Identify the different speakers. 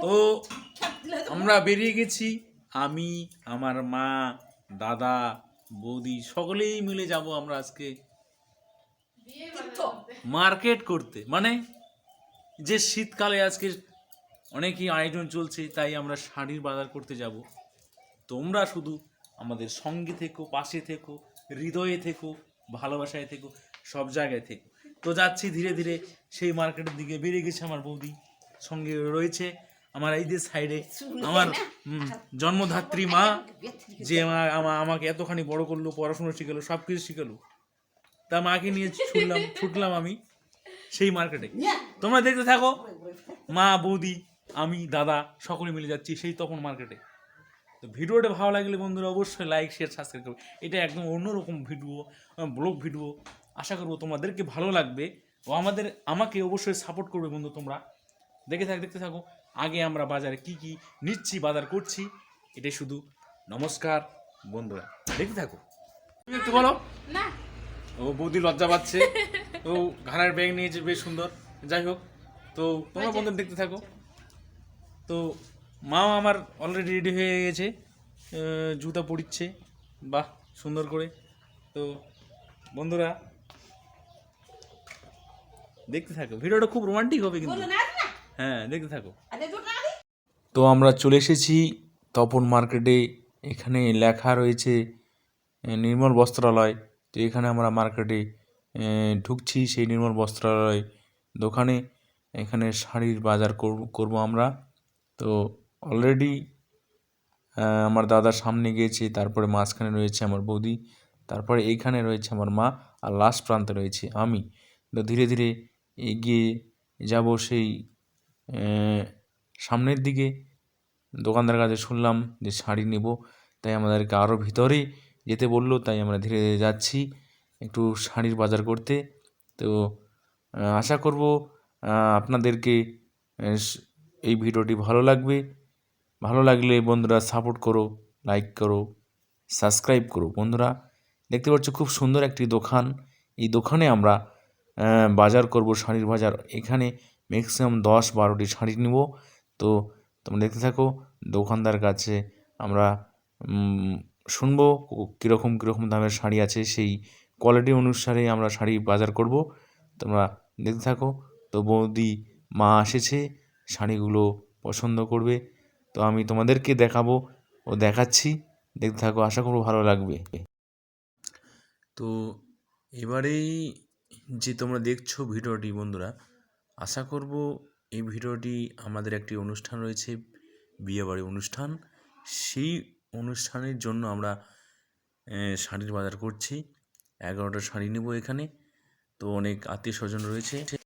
Speaker 1: তো আমরা বেরিয়ে গেছি। আমি, আমার মা, দাদা, বৌদি সকলেই মিলে যাব আমরা আজকে মার্কেট করতে। মানে যে শীতকালে আজকে অনেকই আয়োজন চলছে, তাই আমরা শাড়ির বাজার করতে যাব। তোমরা শুধু আমাদের সঙ্গে থেকো, পাশে থেকো, হৃদয়ে থেকো, ভালোবাসায় থেকো, সব জায়গায় থেকো। তো যাচ্ছি ধীরে ধীরে সেই মার্কেটের দিকে। বেরিয়ে গেছে আমার বৌদি, সঙ্গে রয়েছে। আমার এই যে সাইডে আমার জন্মধাত্রী মা যে আমা- আমা- আমাকে এতখানি বড় করল পড়াশোনা শিখালো সব কিছু শিখালো। তা মাকে নিয়ে ছুটলাম ছুটলাম আমি সেই মার্কেটে তোমরা দেখতে থাকো মা বৌদি আমি দাদা সকলে মিলে যাচ্ছি সেই তখন মার্কেটে তো ভিডিওটা ভালো লাগলে বন্ধুরা অবশ্যই লাইক শেয়ার সাবস্ক্রাইব করবে। এটা একদম অন্যরকম ভিডিও ব্লগ ভিডিও আশা করব তোমাদেরকে ভালো লাগবে। ও আমাদের আমাকে অবশ্যই সাপোর্ট করবে বন্ধু তোমরা। দেখে থাক দেখতে থাকো। আগে আমরা বাজারে কি কি নিচ্ছি বাজার করছি এটাই শুধু। নমস্কার বন্ধুরা। দেখতে থাকো। তুমি একটু বলো।
Speaker 2: না।
Speaker 1: ও বৌদি লজ্জা পাচ্ছে। ও ঘাড়ের ব্যাগ নিয়েছে বেশ সুন্দর। যাই হোক তো তোমরা বন্ধু দেখতে থাকো। তো মাও আমার অলরেডি রেডি হয়ে গেছে। জুতা পরিচ্ছে। বাহ সুন্দর করে। তো বন্ধুরা দেখতে থাকো। ভিডিওটা খুব রোমান্টিক হবে কিন্তু। হ্যাঁ দেখতে থাকো। তো আমরা চলে এসেছি তপন মার্কেটে। এখানে লেখা রয়েছে নির্মল বস্ত্রালয়। তো এখানে আমরা মার্কেটে ঢুকছি সেই নির্মল বস্ত্রালয় দোকানে। এখানে শাড়ির বাজার করব- আমরা। তো অলরেডি আমার দাদার সামনে গিয়েছে, তারপরে মাঝখানে রয়েছে আমার বৌদি, তারপরে এইখানে রয়েছে আমার মা, আর লাস্ট প্রান্তে রয়েছে আমি। তো ধীরে ধীরে এগিয়ে যাব সেই সামনের দিকে দোকানদার কাছে শুনলাম যে শাড়ি নেব, তাই আমাদেরকে আরও ভিতরে যেতে বলল, তাই আমরা ধীরে ধীরে যাচ্ছি একটু শাড়ির বাজার করতে। তো আশা করব আপনাদেরকে এই ভিডিওটি ভালো লাগবে। ভালো লাগলে বন্ধুরা সাপোর্ট করো লাইক করো সাবস্ক্রাইব করো। বন্ধুরা, দেখতে পাচ্ছ খুব সুন্দর একটি দোকান। এই দোকানে আমরা বাজার করব, শাড়ির বাজার। এখানে ম্যাক্সিমাম দশ বারোটি শাড়ি নেব। তো তোমরা দেখতে থাকো, দোকানদার কাছে আমরা শুনব কীরকম কীরকম দামের শাড়ি আছে, সেই কোয়ালিটি অনুসারে আমরা শাড়ি বাজার করব। তোমরা দেখতে থাকো, তো বৌদি, মা এসেছে, শাড়িগুলো পছন্দ করবে। তো আমি তোমাদেরকে দেখাবো, ও দেখাচ্ছি, দেখতে থাকো, আশা করব ভালো লাগবে। তো এবারেই যে তোমরা দেখছ ভিডিওটি, বন্ধুরা, আশা করব এই ভিডিওটি আমাদের একটি অনুষ্ঠান রয়েছে বিয়েবাড়ি অনুষ্ঠান। সেই অনুষ্ঠানের জন্য আমরা শাড়ির বাজার করছি। এগারোটা শাড়ি নেব এখানে। তো অনেক আত্মীয় স্বজন রয়েছে।